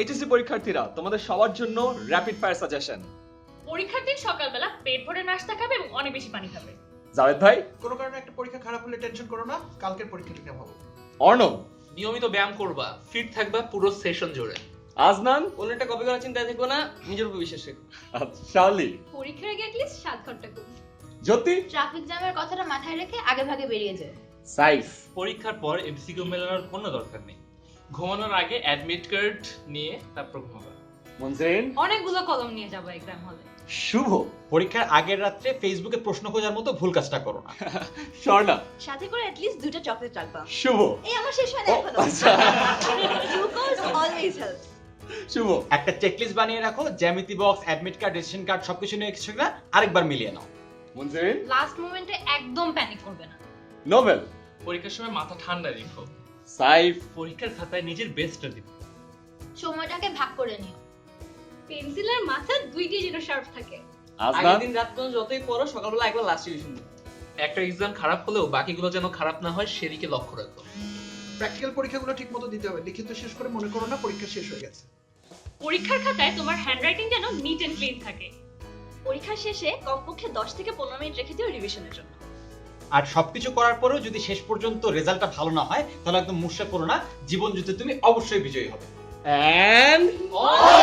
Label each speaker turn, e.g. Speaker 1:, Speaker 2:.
Speaker 1: HSC পরীক্ষার্থীরা তোমাদের সবার জন্য র্যাপিড ফায়ার সাজেশন
Speaker 2: পরীক্ষার দিন সকালবেলা পেট ভরে নাস্তা খাবে এবং অনেক বেশি পানি খাবে।
Speaker 1: জাভেদ ভাই?
Speaker 3: কোনো কারণে একটা পরীক্ষা খারাপ হলে টেনশন করো না কালকের পরীক্ষাটা নিয়ে ভাবো
Speaker 1: অর্ণব?
Speaker 4: নিয়মিত ব্যায়াম করবা ফিট থাকবা পুরো সেশন জুড়ে।
Speaker 1: আজনান?
Speaker 5: অন্যটা কপি করার চিন্তায় থাকব না নিজের উপর বিশ্বাস রেখো
Speaker 1: আচ্ছা, শার্লি
Speaker 6: পরীক্ষার আগে অ্যাটলিস্ট সাত ঘণ্টা ঘুম।
Speaker 1: জ্যোতি?
Speaker 6: ট্রাফিক জ্যামের কথাটা মাথায় রেখে আগে ভাগে বেরিয়ে যায়
Speaker 1: সাইফ?
Speaker 4: পরীক্ষার পর এমসিকিউ মেলানোর কোনো দরকার নেই। ঘুমানোর আগে অ্যাডমিট কার্ড নিয়ে তারপর ঘুমাবা।
Speaker 1: মনসেন
Speaker 2: অনেকগুলো কলম নিয়ে যাব এক্সাম হলে
Speaker 1: শুভ।
Speaker 7: পরীক্ষার আগের রাত্রে ফেসবুকে প্রশ্ন খোঁজার মতো ভুল কাজটা করো না।
Speaker 1: স্বর্ণা।
Speaker 6: সাথে করে অ্যাটলিস্ট দুটো চকলেট রাখবা।
Speaker 1: শুভ।
Speaker 6: এই আমার শেষ হয় না
Speaker 1: এখনও।
Speaker 6: গ্লুকোজ অলওয়েজ হেল্প
Speaker 1: শুভ।
Speaker 7: একটা চেকলিস্ট বানিয়ে রাখো জ্যামিতি box admit card ration card সবকিছু নিয়ে কিছু না আরেকবার মিলিয়ে নাও।
Speaker 1: মনসেন
Speaker 2: লাস্ট মোমেন্টে একদম প্যানিক করবে না।
Speaker 1: নোবেল
Speaker 4: পরীক্ষার সময় মাথা ঠান্ডা রেখো।
Speaker 1: সাইফ
Speaker 4: পরীক্ষার খাতায় নিজের বেস্টটা দিবে
Speaker 6: সময়টাকে ভাগ করে নিও।
Speaker 2: পেন্সিলের মাথা দুইটি যেন শার্প থাকে।
Speaker 5: আগের দিন রাত পর্যন্ত যতই পড়ো সকালবেলা একবার লাস্ট রিভিশন
Speaker 4: একটা এক্সাম খারাপ হলেও বাকিগুলো যেন খারাপ না হয় সেদিকে লক্ষ্য রাখো।
Speaker 3: প্র্যাকটিক্যাল পরীক্ষাগুলো ঠিক মতো দিতে হবে। লিখিত শেষ করে মনে করো না পরীক্ষা শেষ হয়ে গেছে।
Speaker 2: পরীক্ষার খাতায় তোমার হ্যান্ডরাইটিং যেন নিট এন্ড ক্লিন থাকে।
Speaker 6: পরীক্ষার শেষে কমপক্ষে দশ থেকে পনেরো মিনিট রেখে দিও রিভিশনের জন্য।
Speaker 7: আর সবকিছু করার পরেও যদি শেষ পর্যন্ত রেজাল্টটা ভালো না হয় তাহলে একদম মুর্শা করো না জীবন যুদ্ধে তুমি অবশ্যই বিজয়ী হবে
Speaker 1: এন্ড
Speaker 3: Hey!